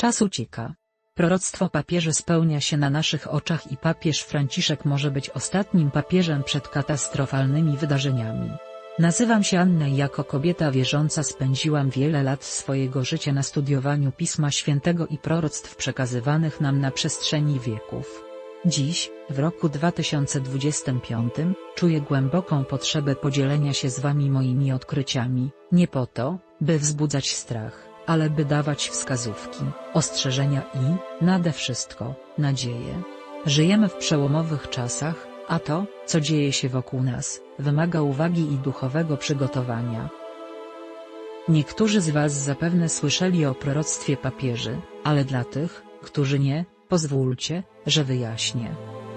Czas ucieka. Proroctwo papieży spełnia się na naszych oczach i papież Franciszek może być ostatnim papieżem przed katastrofalnymi wydarzeniami. Nazywam się Anna i jako kobieta wierząca spędziłam wiele lat swojego życia na studiowaniu Pisma Świętego i proroctw przekazywanych nam na przestrzeni wieków. Dziś, w roku 2025, czuję głęboką potrzebę podzielenia się z Wami moimi odkryciami, nie po to, by wzbudzać strach, ale by dawać wskazówki, ostrzeżenia i, nade wszystko, nadzieję. Żyjemy w przełomowych czasach, a to, co dzieje się wokół nas, wymaga uwagi i duchowego przygotowania. Niektórzy z Was zapewne słyszeli o proroctwie papieży, ale dla tych, którzy nie, pozwólcie, że wyjaśnię.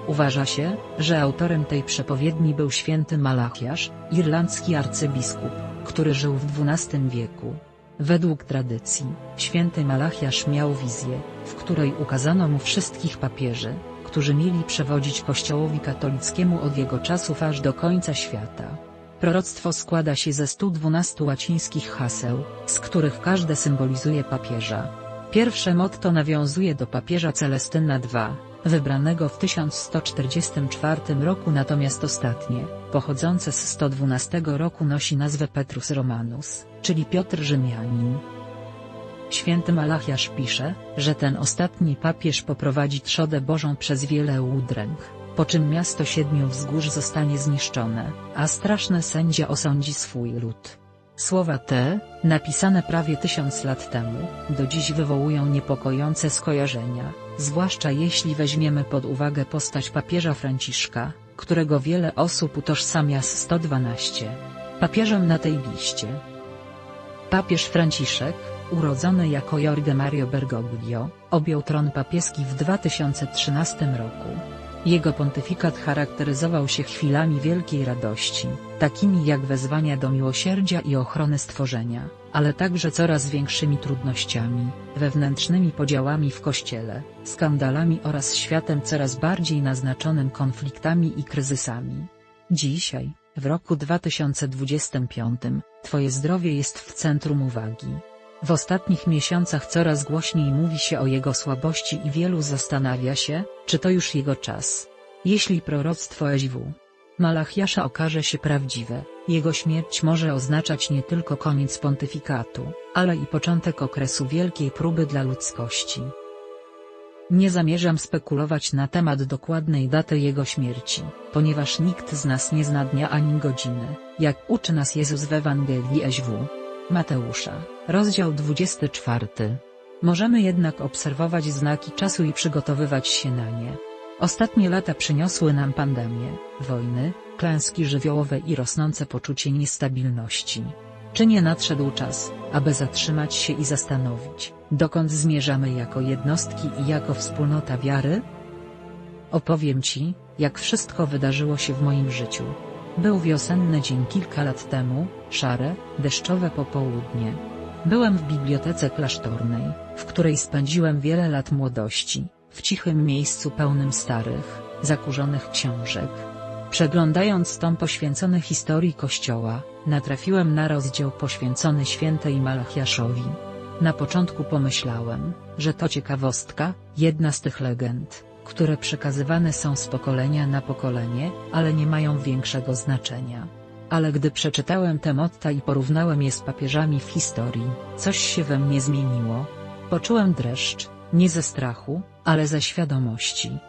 Uważa się, że autorem tej przepowiedni był święty Malachiasz, irlandzki arcybiskup, który żył w XII wieku. Według tradycji, święty Malachiasz miał wizję, w której ukazano mu wszystkich papieży, którzy mieli przewodzić Kościołowi katolickiemu od jego czasów aż do końca świata. Proroctwo składa się ze 112 łacińskich haseł, z których każde symbolizuje papieża. Pierwsze motto nawiązuje do papieża Celestyna II, wybranego w 1144 roku natomiast ostatnie, pochodzące z 112 roku nosi nazwę Petrus Romanus, czyli Piotr Rzymianin. Święty Malachiasz pisze, że ten ostatni papież poprowadzi trzodę Bożą przez wiele udręk, po czym miasto siedmiu wzgórz zostanie zniszczone, a straszny sędzia osądzi swój lud. Słowa te, napisane prawie tysiąc lat temu, do dziś wywołują niepokojące skojarzenia, zwłaszcza jeśli weźmiemy pod uwagę postać papieża Franciszka, którego wiele osób utożsamia z 112 papieżem na tej liście. Papież Franciszek, urodzony jako Jorge Mario Bergoglio, objął tron papieski w 2013 roku. Jego pontyfikat charakteryzował się chwilami wielkiej radości, takimi jak wezwania do miłosierdzia i ochrony stworzenia, ale także coraz większymi trudnościami, wewnętrznymi podziałami w Kościele, skandalami oraz światem coraz bardziej naznaczonym konfliktami i kryzysami. Dzisiaj, w roku 2025, Twoje zdrowie jest w centrum uwagi. W ostatnich miesiącach coraz głośniej mówi się o jego słabości i wielu zastanawia się, czy to już jego czas. Jeśli proroctwo SW Malachiasza okaże się prawdziwe, jego śmierć może oznaczać nie tylko koniec pontyfikatu, ale i początek okresu wielkiej próby dla ludzkości. Nie zamierzam spekulować na temat dokładnej daty jego śmierci, ponieważ nikt z nas nie zna dnia ani godziny, jak uczy nas Jezus w Ewangelii SW. Mateusza, rozdział 24. Możemy jednak obserwować znaki czasu i przygotowywać się na nie. Ostatnie lata przyniosły nam pandemię, wojny, klęski żywiołowe i rosnące poczucie niestabilności. Czy nie nadszedł czas, aby zatrzymać się i zastanowić, dokąd zmierzamy jako jednostki i jako wspólnota wiary? Opowiem Ci, jak wszystko wydarzyło się w moim życiu. Był wiosenny dzień kilka lat temu, szare, deszczowe popołudnie. Byłem w bibliotece klasztornej, w której spędziłem wiele lat młodości, w cichym miejscu pełnym starych, zakurzonych książek. Przeglądając tom poświęcony historii Kościoła, natrafiłem na rozdział poświęcony świętej Malachiaszowi. Na początku pomyślałem, że to ciekawostka, jedna z tych legend, które przekazywane są z pokolenia na pokolenie, ale nie mają większego znaczenia. Ale gdy przeczytałem te motta i porównałem je z papieżami w historii, coś się we mnie zmieniło. Poczułem dreszcz, nie ze strachu, ale ze świadomości.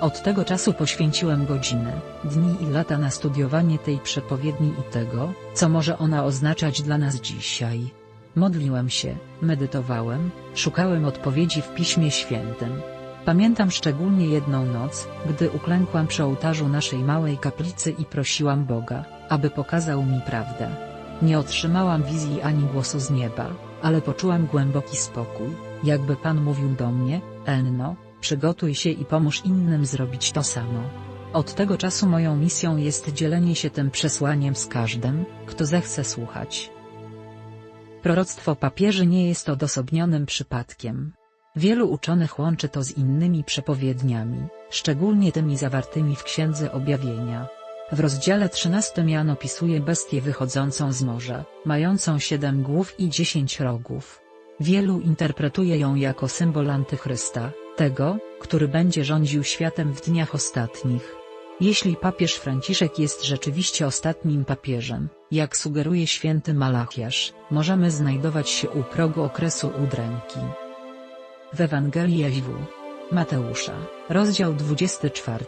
Od tego czasu poświęciłem godziny, dni i lata na studiowanie tej przepowiedni i tego, co może ona oznaczać dla nas dzisiaj. Modliłem się, medytowałem, szukałem odpowiedzi w Piśmie Świętym. Pamiętam szczególnie jedną noc, gdy uklękłam przy ołtarzu naszej małej kaplicy i prosiłam Boga, aby pokazał mi prawdę. Nie otrzymałam wizji ani głosu z nieba, ale poczułam głęboki spokój, jakby Pan mówił do mnie, Enno, przygotuj się i pomóż innym zrobić to samo. Od tego czasu moją misją jest dzielenie się tym przesłaniem z każdym, kto zechce słuchać. Proroctwo papieży nie jest odosobnionym przypadkiem. Wielu uczonych łączy to z innymi przepowiedniami, szczególnie tymi zawartymi w Księdze Objawienia. W rozdziale 13 Jan opisuje bestię wychodzącą z morza, mającą siedem głów i dziesięć rogów. Wielu interpretuje ją jako symbol antychrysta, tego, który będzie rządził światem w dniach ostatnich. Jeśli papież Franciszek jest rzeczywiście ostatnim papieżem, jak sugeruje święty Malachiasz, możemy znajdować się u progu okresu udręki. W Ewangelii Jaźwu Mateusza, rozdział 24,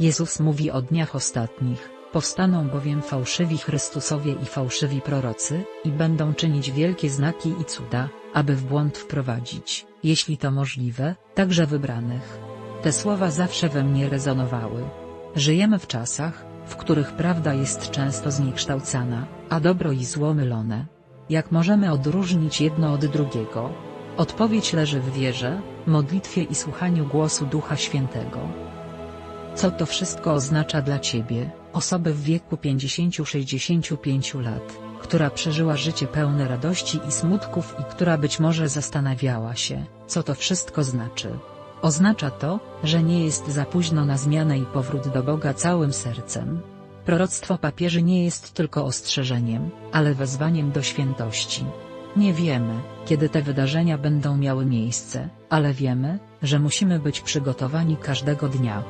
Jezus mówi o dniach ostatnich, powstaną bowiem fałszywi Chrystusowie i fałszywi prorocy, i będą czynić wielkie znaki i cuda, aby w błąd wprowadzić, jeśli to możliwe, także wybranych. Te słowa zawsze we mnie rezonowały. Żyjemy w czasach, w których prawda jest często zniekształcana, a dobro i zło mylone. Jak możemy odróżnić jedno od drugiego? Odpowiedź leży w wierze, modlitwie i słuchaniu głosu Ducha Świętego. Co to wszystko oznacza dla Ciebie, osoby w wieku 50-65 lat, która przeżyła życie pełne radości i smutków i która być może zastanawiała się, co to wszystko znaczy? Oznacza to, że nie jest za późno na zmianę i powrót do Boga całym sercem. Proroctwo papieży nie jest tylko ostrzeżeniem, ale wezwaniem do świętości. Nie wiemy, kiedy te wydarzenia będą miały miejsce, ale wiemy, że musimy być przygotowani każdego dnia.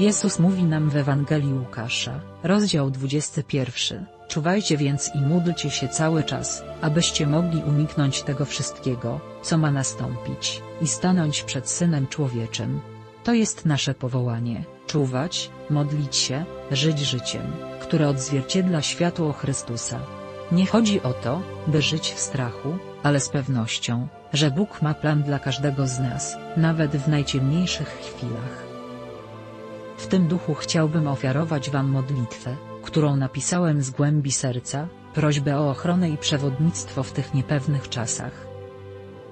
Jezus mówi nam w Ewangelii Łukasza, rozdział 21, czuwajcie więc i módlcie się cały czas, abyście mogli uniknąć tego wszystkiego, co ma nastąpić, i stanąć przed Synem Człowieczym. To jest nasze powołanie, czuwać, modlić się, żyć życiem, które odzwierciedla światło Chrystusa. Nie chodzi o to, by żyć w strachu, ale z pewnością, że Bóg ma plan dla każdego z nas, nawet w najciemniejszych chwilach. W tym duchu chciałbym ofiarować Wam modlitwę, którą napisałem z głębi serca, prośbę o ochronę i przewodnictwo w tych niepewnych czasach.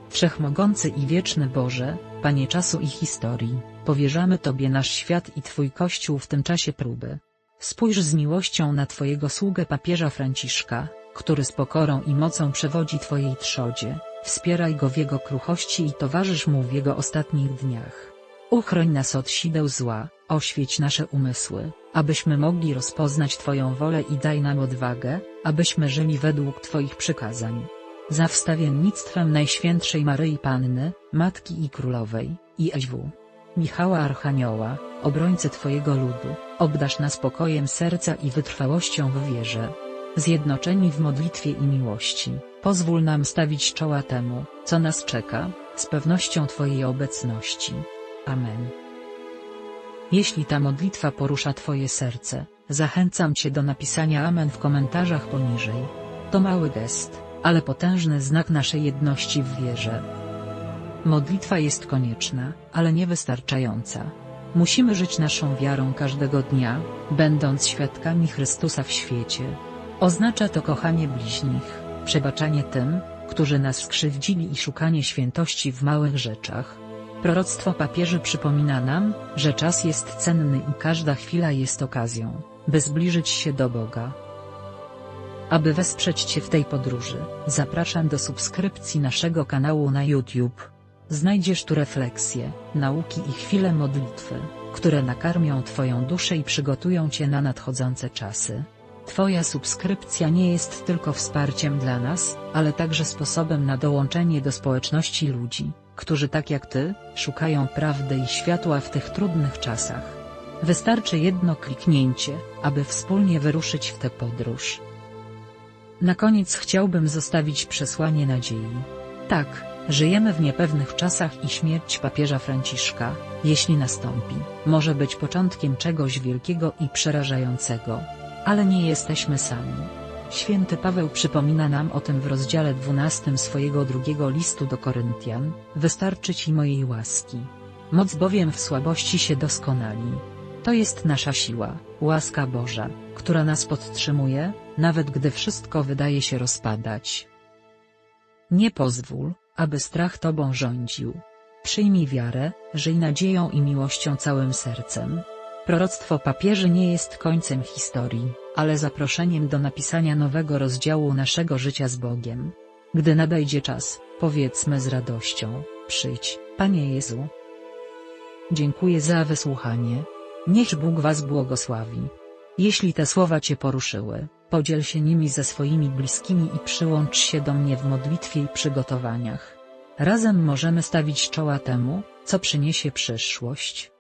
Wszechmogący i wieczny Boże, Panie czasu i historii, powierzamy Tobie nasz świat i Twój Kościół w tym czasie próby. Spójrz z miłością na Twojego sługę papieża Franciszka, który z pokorą i mocą przewodzi Twojej trzodzie, wspieraj go w jego kruchości i towarzysz mu w jego ostatnich dniach. Uchroń nas od sideł zła, oświeć nasze umysły, abyśmy mogli rozpoznać Twoją wolę i daj nam odwagę, abyśmy żyli według Twoich przykazań. Za wstawiennictwem Najświętszej Maryi Panny, Matki i Królowej, i Eźwu. Michała Archanioła, obrońcy Twojego ludu, obdasz nas spokojem serca i wytrwałością w wierze. Zjednoczeni w modlitwie i miłości, pozwól nam stawić czoła temu, co nas czeka, z pewnością Twojej obecności. Amen. Jeśli ta modlitwa porusza Twoje serce, zachęcam Cię do napisania Amen w komentarzach poniżej. To mały gest, ale potężny znak naszej jedności w wierze. Modlitwa jest konieczna, ale niewystarczająca. Musimy żyć naszą wiarą każdego dnia, będąc świadkami Chrystusa w świecie. Oznacza to kochanie bliźnich, przebaczanie tym, którzy nas skrzywdzili i szukanie świętości w małych rzeczach. Proroctwo papieży przypomina nam, że czas jest cenny i każda chwila jest okazją, by zbliżyć się do Boga. Aby wesprzeć Cię w tej podróży, zapraszam do subskrypcji naszego kanału na YouTube. Znajdziesz tu refleksje, nauki i chwile modlitwy, które nakarmią Twoją duszę i przygotują Cię na nadchodzące czasy. Twoja subskrypcja nie jest tylko wsparciem dla nas, ale także sposobem na dołączenie do społeczności ludzi, którzy tak jak Ty, szukają prawdy i światła w tych trudnych czasach. Wystarczy jedno kliknięcie, aby wspólnie wyruszyć w tę podróż. Na koniec chciałbym zostawić przesłanie nadziei. Tak, żyjemy w niepewnych czasach i śmierć papieża Franciszka, jeśli nastąpi, może być początkiem czegoś wielkiego i przerażającego. Ale nie jesteśmy sami. Święty Paweł przypomina nam o tym w rozdziale 12 swojego drugiego listu do Koryntian, wystarczy Ci mojej łaski. Moc bowiem w słabości się doskonali. To jest nasza siła, łaska Boża, która nas podtrzymuje, nawet gdy wszystko wydaje się rozpadać. Nie pozwól, aby strach Tobą rządził. Przyjmij wiarę, żyj nadzieją i miłością całym sercem. Proroctwo papieży nie jest końcem historii, ale zaproszeniem do napisania nowego rozdziału naszego życia z Bogiem. Gdy nadejdzie czas, powiedzmy z radością, przyjdź, Panie Jezu. Dziękuję za wysłuchanie. Niech Bóg Was błogosławi. Jeśli te słowa Cię poruszyły, Podziel się nimi ze swoimi bliskimi i przyłącz się do mnie w modlitwie i przygotowaniach. Razem możemy stawić czoła temu, co przyniesie przyszłość.